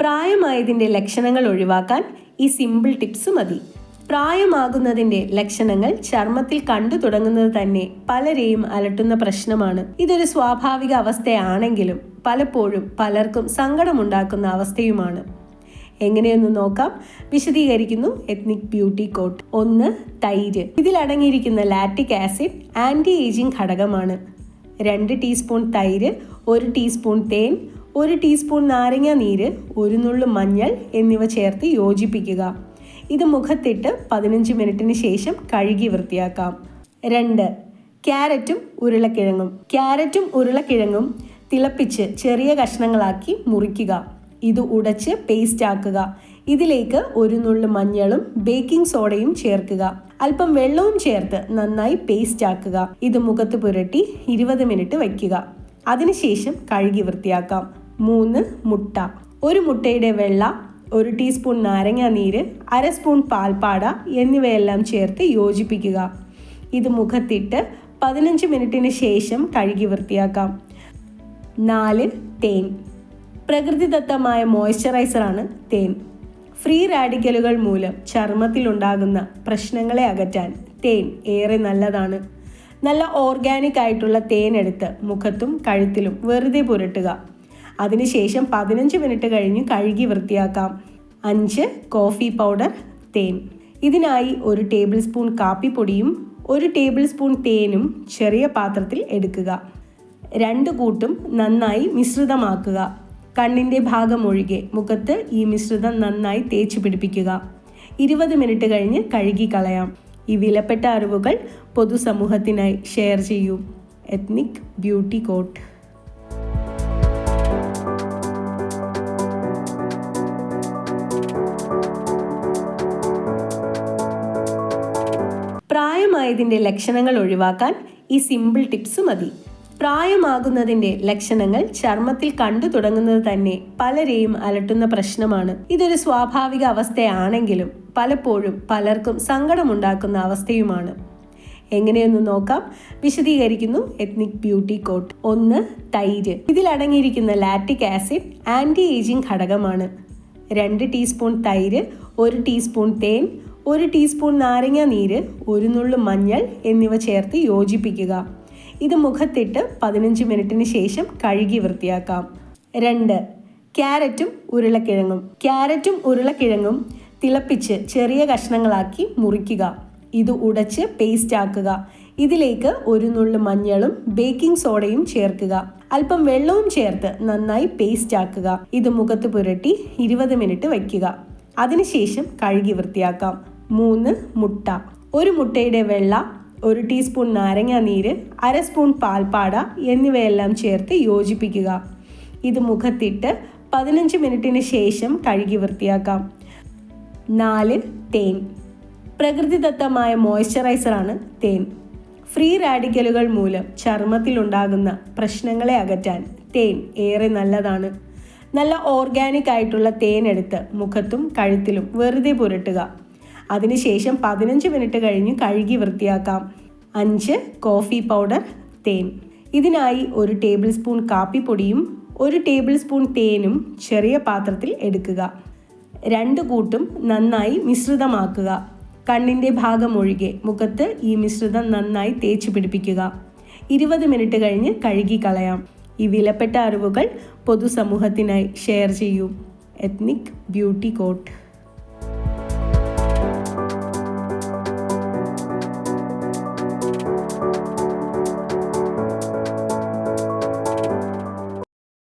പ്രായമായതിന്റെ ലക്ഷണങ്ങൾ ഒഴിവാക്കാൻ ഈ സിമ്പിൾ ടിപ്സ് മതി. പ്രായമാകുന്നതിന്റെ ലക്ഷണങ്ങൾ ചർമ്മത്തിൽ കണ്ടു തുടങ്ങുന്നത് തന്നെ പലരെയും അലട്ടുന്ന പ്രശ്നമാണ്. ഇതൊരു സ്വാഭാവിക അവസ്ഥയാണെങ്കിലും പലപ്പോഴും പലർക്കും സങ്കടമുണ്ടാക്കുന്ന അവസ്ഥയുമാണ്. എങ്ങനെയൊന്ന് നോക്കാം. വിശദീകരിക്കുന്നു എത്നിക് ബ്യൂട്ടി കോട്ട് ഒന്ന് തൈര്. ഇതിലടങ്ങിയിരിക്കുന്ന ലാറ്റിക് ആസിഡ് ആന്റി ഏജിംഗ് ഘടകമാണ്. രണ്ട് ടീസ്പൂൺ തൈര് ഒരു ടീസ്പൂൺ തേൻ ഒരു ടീസ്പൂൺ നാരങ്ങ നീര് ഒരു നുള്ളു മഞ്ഞൾ എന്നിവ ചേർത്ത് യോജിപ്പിക്കുക. ഇത് മുഖത്തിട്ട് പതിനഞ്ച് മിനിറ്റിന് ശേഷം കഴുകി വൃത്തിയാക്കാം. രണ്ട് ക്യാരറ്റും ഉരുളക്കിഴങ്ങും. ക്യാരറ്റും ഉരുളക്കിഴങ്ങും തിളപ്പിച്ച് ചെറിയ കഷ്ണങ്ങളാക്കി മുറിക്കുക. ഇത് ഉടച്ച് പേസ്റ്റ് ആക്കുക. ഇതിലേക്ക് ഒരു നുള്ളു മഞ്ഞളും ബേക്കിംഗ് സോഡയും ചേർക്കുക. അല്പം വെള്ളവും ചേർത്ത് നന്നായി പേസ്റ്റ് ആക്കുക. ഇത് മുഖത്ത് പുരട്ടി ഇരുപത് മിനിറ്റ് വയ്ക്കുക. അതിനുശേഷം കഴുകി വൃത്തിയാക്കാം. മൂന്ന് മുട്ട. ഒരു മുട്ടയുടെ വെള്ള ഒരു ടീസ്പൂൺ നാരങ്ങ നീര് അര സ്പൂൺ പാൽപ്പാട എന്നിവയെല്ലാം ചേർത്ത് യോജിപ്പിക്കുക. ഇത് മുഖത്തിട്ട് പതിനഞ്ച് മിനിറ്റിന് ശേഷം കഴുകി വൃത്തിയാക്കാം. നാല് തേൻ. പ്രകൃതിദത്തമായ മോയ്സ്ചറൈസറാണ് തേൻ. ഫ്രീ റാഡിക്കലുകൾ മൂലം ചർമ്മത്തിലുണ്ടാകുന്ന പ്രശ്നങ്ങളെ അകറ്റാൻ തേൻ ഏറെ നല്ലതാണ്. നല്ല ഓർഗാനിക് ആയിട്ടുള്ള തേൻ എടുത്ത് മുഖത്തും കഴുത്തിലും വെറുതെ പുരട്ടുക. അതിനുശേഷം പതിനഞ്ച് മിനിറ്റ് കഴിഞ്ഞ് കഴുകി വൃത്തിയാക്കാം. അഞ്ച് കോഫി പൗഡർ തേൻ. ഇതിനായി ഒരു ടേബിൾ സ്പൂൺ കാപ്പിപ്പൊടിയും ഒരു ടേബിൾ സ്പൂൺ തേനും ചെറിയ പാത്രത്തിൽ എടുക്കുക. രണ്ട് കൂട്ടും നന്നായി മിശ്രിതമാക്കുക. കണ്ണിന്റെ ഭാഗം ഒഴികെ മുഖത്ത് ഈ മിശ്രിതം നന്നായി തേച്ച് പിടിപ്പിക്കുക. ഇരുപത് മിനിറ്റ് കഴിഞ്ഞ് കഴുകി കളയാം. ഈ വിലപ്പെട്ട അറിവുകൾ പൊതുസമൂഹത്തിനായി ഷെയർ ചെയ്യൂ. Ethnic beauty coat. പ്രായമായതിന്റെ ലക്ഷണങ്ങൾ ഒഴിവാക്കാൻ ഈ സിമ്പിൾ ടിപ്സ് മതി. പ്രായമാകുന്നതിന്റെ ലക്ഷണങ്ങൾ ചർമ്മത്തിൽ കണ്ടു തുടങ്ങുന്നത് തന്നെ പലരെയും അലട്ടുന്ന പ്രശ്നമാണ്. ഇതൊരു സ്വാഭാവിക അവസ്ഥയാണെങ്കിലും പലപ്പോഴും പലർക്കും സങ്കടമുണ്ടാക്കുന്ന അവസ്ഥയുമാണ്. എങ്ങനെയൊന്ന് നോക്കാം. വിശദീകരിക്കുന്നു എത്നിക് ബ്യൂട്ടി കോട്ട് ഒന്ന് തൈര്. ഇതിലടങ്ങിയിരിക്കുന്ന ലാറ്റിക് ആസിഡ് ആന്റി ഏജിംഗ് ഘടകമാണ്. രണ്ട് ടീസ്പൂൺ തൈര് ഒരു ടീസ്പൂൺ തേൻ ഒരു ടീസ്പൂൺ നാരങ്ങ നീര് ഒരു നുള്ളു മഞ്ഞൾ എന്നിവ ചേർത്ത് യോജിപ്പിക്കുക. ഇത് മുഖത്തിട്ട് പതിനഞ്ച് മിനിറ്റിന് ശേഷം കഴുകി വൃത്തിയാക്കാം. രണ്ട് ക്യാരറ്റും ഉരുളക്കിഴങ്ങും. ക്യാരറ്റും ഉരുളക്കിഴങ്ങും തിളപ്പിച്ച് ചെറിയ കഷ്ണങ്ങളാക്കി മുറിക്കുക. ഇത് ഉടച്ച് പേസ്റ്റ് ആക്കുക. ഇതിലേക്ക് ഒരു നുള്ളു മഞ്ഞളും ബേക്കിംഗ് സോഡയും ചേർക്കുക. അല്പം വെള്ളവും ചേർത്ത് നന്നായി പേസ്റ്റ് ആക്കുക. ഇത് മുഖത്ത് പുരട്ടി ഇരുപത് മിനിറ്റ് വയ്ക്കുക. അതിനുശേഷം കഴുകി വൃത്തിയാക്കാം. മൂന്ന് മുട്ട. ഒരു മുട്ടയുടെ വെള്ള ഒരു ടീസ്പൂൺ നാരങ്ങ നീര് അര സ്പൂൺ പാൽപ്പാട എന്നിവയെല്ലാം ചേർത്ത് യോജിപ്പിക്കുക. ഇത് മുഖത്തിട്ട് പതിനഞ്ച് മിനിറ്റിന് ശേഷം കഴുകി വൃത്തിയാക്കാം. നാല് തേൻ. പ്രകൃതിദത്തമായ മോയ്സ്ചറൈസറാണ് തേൻ. ഫ്രീ റാഡിക്കലുകൾ മൂലം ചർമ്മത്തിലുണ്ടാകുന്ന പ്രശ്നങ്ങളെ അകറ്റാൻ തേൻ ഏറെ നല്ലതാണ്. നല്ല ഓർഗാനിക് ആയിട്ടുള്ള തേൻ എടുത്ത് മുഖത്തും കഴുത്തിലും വെറുതെ പുരട്ടുക. അതിനുശേഷം പതിനഞ്ച് മിനിറ്റ് കഴിഞ്ഞ് കഴുകി വൃത്തിയാക്കാം. അഞ്ച് കോഫി പൗഡർ തേൻ. ഇതിനായി ഒരു ടേബിൾ സ്പൂൺ കാപ്പിപ്പൊടിയും ഒരു ടേബിൾ സ്പൂൺ തേനും ചെറിയ പാത്രത്തിൽ എടുക്കുക. രണ്ട് കൂട്ടും നന്നായി മിശ്രിതമാക്കുക. കണ്ണിന്റെ ഭാഗം ഒഴികെ മുഖത്ത് ഈ മിശ്രിതം നന്നായി തേച്ച് പിടിപ്പിക്കുക. ഇരുപത് മിനിറ്റ് കഴിഞ്ഞ് കഴുകി കളയാം. ഈ വിലപ്പെട്ട അറിവുകൾ പൊതുസമൂഹത്തിനായി ഷെയർ ചെയ്യൂ. Ethnic beauty coat.